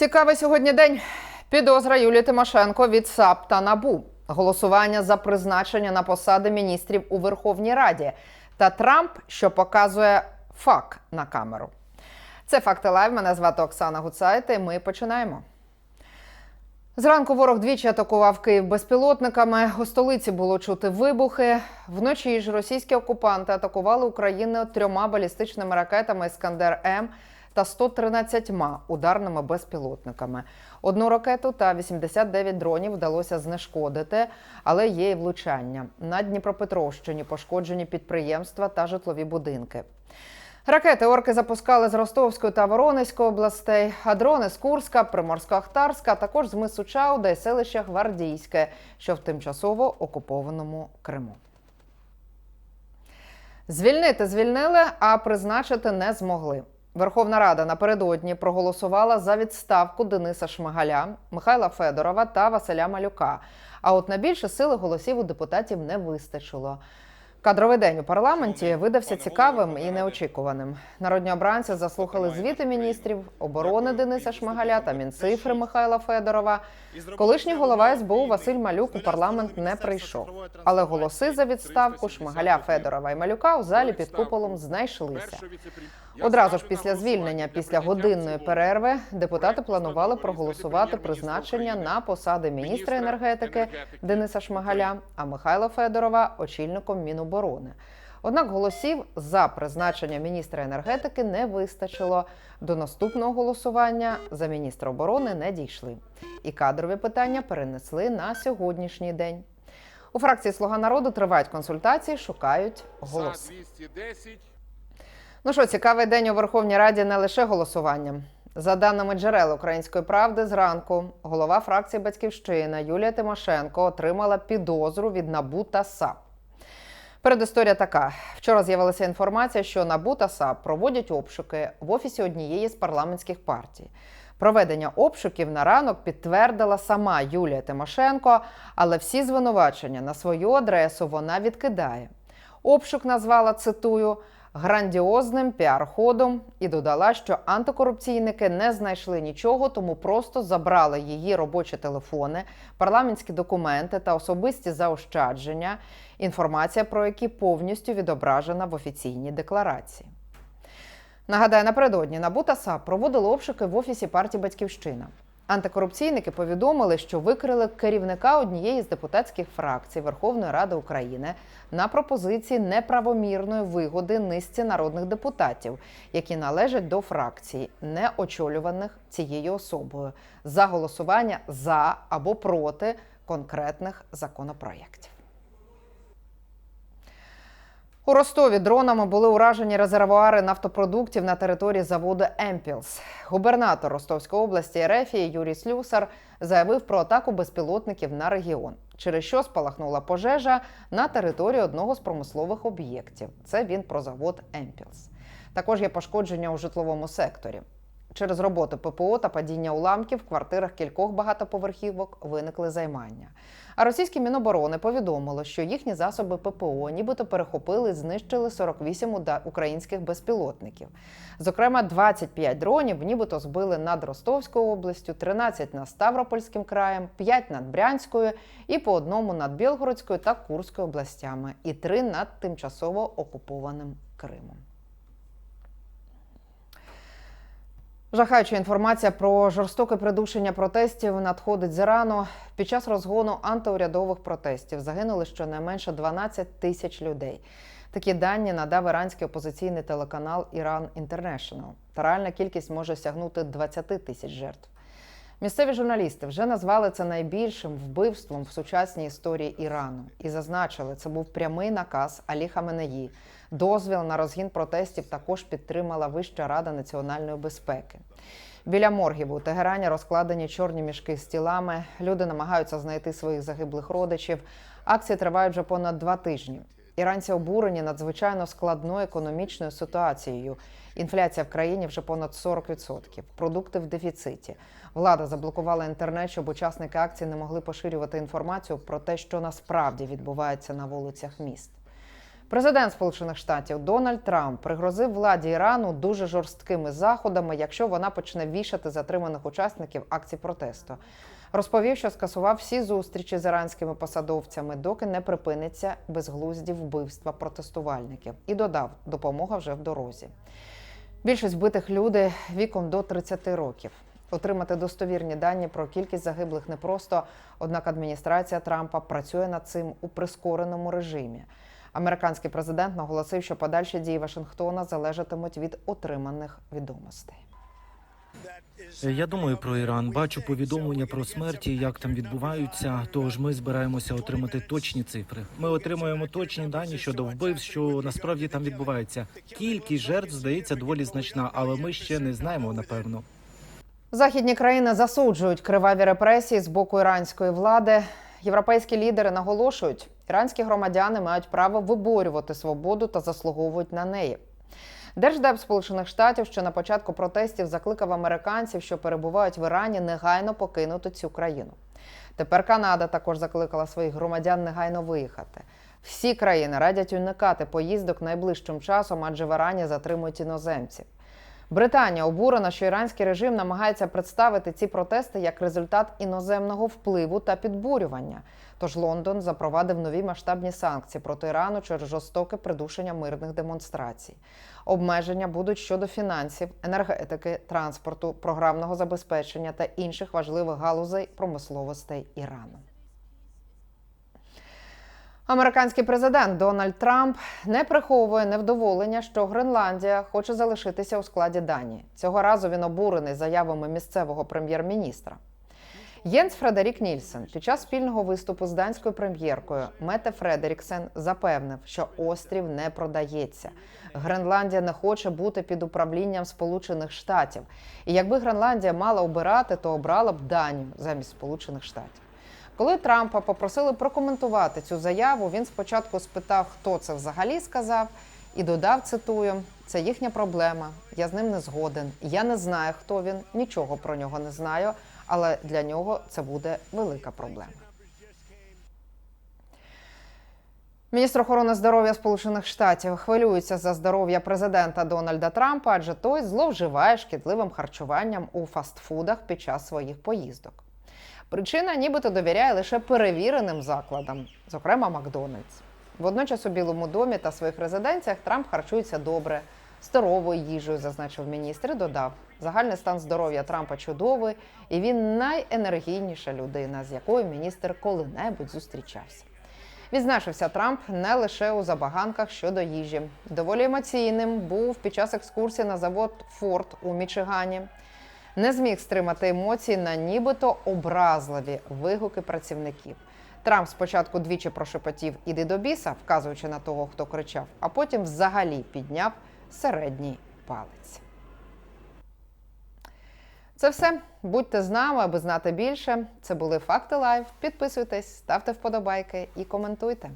Цікавий сьогодні день. Підозра Юлії Тимошенко від САП та НАБУ. Голосування за призначення на посади міністрів у Верховній Раді. Та Трамп, що показує фак на камеру. Це факти лайв. Мене звати Оксана Гуцайте. і Ми починаємо. Зранку ворог двічі атакував Київ безпілотниками. У столиці було чути вибухи. Вночі ж російські окупанти атакували Україну трьома балістичними ракетами Іскандер М та 113 ударними безпілотниками. Одну ракету та 89 дронів вдалося знешкодити, але є і влучання. На Дніпропетровщині пошкоджені підприємства та житлові будинки. Ракети орки запускали з Ростовської та Воронезької областей, а дрони з Курська, Приморсько-Ахтарська, а також з мису Чауда і селища Гвардійське, що в тимчасово окупованому Криму. Звільнити звільнили, а призначити не змогли. Верховна Рада напередодні проголосувала за відставку Дениса Шмигаля, Михайла Федорова та Василя Малюка. А от на більше сили голосів у депутатів не вистачило. Кадровий день у парламенті видався цікавим і неочікуваним. Народні обранці заслухали звіти міністрів оборони Дениса Шмигаля та мінцифри Михайла Федорова. Колишній голова СБУ Василь Малюк у парламент не прийшов. Але голоси за відставку Шмигаля, Федорова і Малюка у залі під куполом знайшлися. Одразу ж після звільнення, після годинної перерви, депутати планували проголосувати призначення на посади міністра енергетики Дениса Шмигаля, а Михайла Федорова очільником Міноборони. Однак голосів за призначення міністра енергетики не вистачило. До наступного голосування за міністра оборони не дійшли. І кадрові питання перенесли на сьогоднішній день. У фракції Слуга народу тривають консультації, шукають голоси. Ну що, цікавий день у Верховній Раді не лише голосуванням. За даними джерел Української правди, зранку голова фракції Батьківщина Юлія Тимошенко отримала підозру від НАБУ та САП. Передісторія така: вчора з'явилася інформація, що НАБУ та САП проводять обшуки в офісі однієї з парламентських партій. Проведення обшуків на ранок підтвердила сама Юлія Тимошенко, але всі звинувачення на свою адресу вона відкидає. Обшук назвала цитую грандіозним піар-ходом і додала, що антикорупційники не знайшли нічого, тому просто забрали її робочі телефони, парламентські документи та особисті заощадження, інформація про які повністю відображена в офіційній декларації. Нагадаю, напередодні НАБУ та САП проводили обшуки в офісі партії Батьківщина. Антикорупційники повідомили, що викрили керівника однієї з депутатських фракцій Верховної Ради України на пропозиції неправомірної вигоди низці народних депутатів, які належать до фракції, не очолюваних цією особою, за голосування за або проти конкретних законопроєктів. У Ростові дронами були уражені резервуари нафтопродуктів на території заводу Емпілс. Губернатор Ростовської області Ерефії Юрій Слюсар заявив про атаку безпілотників на регіон, через що спалахнула пожежа на території одного з промислових об'єктів. Це він про завод Емпілс. Також є пошкодження у житловому секторі. Через роботу ППО та падіння уламків в квартирах кількох багатоповерхівок виникли займання. А російські міноборони повідомили, що їхні засоби ППО нібито перехопили і знищили 48 уда- українських безпілотників. Зокрема, 25 дронів нібито збили над Ростовською областю, 13 над Ставропольським краєм, 5 над Брянською і по одному над Білгородською та Курською областями, і 3 над тимчасово окупованим Кримом. Жахаюча інформація про жорстоке придушення протестів надходить з Ірану. Під час розгону антиурядових протестів загинули щонайменше 12 тисяч людей. Такі дані надав іранський опозиційний телеканал Iran International. Та реальна кількість може сягнути 20 тисяч жертв. Місцеві журналісти вже назвали це найбільшим вбивством в сучасній історії Ірану і зазначили, це був прямий наказ Алі Хаменеї. Дозвіл на розгін протестів також підтримала Вища рада національної безпеки. Біля моргів у Тегерані розкладені чорні мішки з тілами. Люди намагаються знайти своїх загиблих родичів. Акції тривають вже понад два тижні. Іранці обурені надзвичайно складною економічною ситуацією. Інфляція в країні вже понад 40%. Продукти в дефіциті. Влада заблокувала інтернет, щоб учасники акції не могли поширювати інформацію про те, що насправді відбувається на вулицях міст. Президент Сполучених Штатів Дональд Трамп пригрозив владі Ірану дуже жорсткими заходами, якщо вона почне вішати затриманих учасників акцій протесту. Розповів, що скасував всі зустрічі з іранськими посадовцями, доки не припиниться безглузді вбивства протестувальників, і додав, допомога вже в дорозі. Більшість вбитих люди віком до 30 років. Отримати достовірні дані про кількість загиблих непросто, однак адміністрація Трампа працює над цим у прискореному режимі. Американський президент наголосив, що подальші дії Вашингтона залежатимуть від отриманих відомостей. Я думаю про Іран. Бачу повідомлення про смерті, як там відбуваються. Тож ми збираємося отримати точні цифри. Ми отримуємо точні дані щодо вбивств, що насправді там відбувається. Кількість жертв здається доволі значна, але ми ще не знаємо напевно. Західні країни засуджують криваві репресії з боку іранської влади. Європейські лідери наголошують, іранські громадяни мають право виборювати свободу та заслуговують на неї. Держдеп Сполучених Штатів, що на початку протестів закликав американців, що перебувають в Ірані, негайно покинути цю країну. Тепер Канада також закликала своїх громадян негайно виїхати. Всі країни радять уникати поїздок найближчим часом, адже в Ірані затримують іноземців. Британія обурена, що іранський режим намагається представити ці протести як результат іноземного впливу та підбурювання. Тож Лондон запровадив нові масштабні санкції проти Ірану через жорстоке придушення мирних демонстрацій. Обмеження будуть щодо фінансів, енергетики, транспорту, програмного забезпечення та інших важливих галузей промисловостей Ірану. Американський президент Дональд Трамп не приховує невдоволення, що Гренландія хоче залишитися у складі Данії. Цього разу він обурений заявами місцевого прем'єр-міністра. Єнс Фредерік Нільсен під час спільного виступу з данською прем'єркою Мете Фредеріксен запевнив, що острів не продається. Гренландія не хоче бути під управлінням Сполучених Штатів. І якби Гренландія мала обирати, то обрала б Данію замість Сполучених Штатів. Коли Трампа попросили прокоментувати цю заяву, він спочатку спитав, хто це взагалі сказав, і додав, цитую: це їхня проблема. Я з ним не згоден. Я не знаю, хто він, нічого про нього не знаю, але для нього це буде велика проблема. Міністр охорони здоров'я Сполучених Штатів хвилюється за здоров'я президента Дональда Трампа, адже той зловживає шкідливим харчуванням у фастфудах під час своїх поїздок. Причина нібито довіряє лише перевіреним закладам, зокрема Макдональдс. Водночас у Білому домі та своїх резиденціях Трамп харчується добре, здоровою їжею, зазначив міністр. і Додав, загальний стан здоров'я Трампа чудовий, і він найенергійніша людина, з якою міністр коли-небудь зустрічався. Відзначився Трамп не лише у забаганках щодо їжі. Доволі емоційним був під час екскурсії на завод Форд у Мічигані. Не зміг стримати емоції на нібито образливі вигуки працівників. Трамп спочатку двічі прошепотів іди до біса, вказуючи на того, хто кричав, а потім взагалі підняв середній палець. Це все. Будьте з нами, аби знати більше. Це були факти лайв. Підписуйтесь, ставте вподобайки і коментуйте.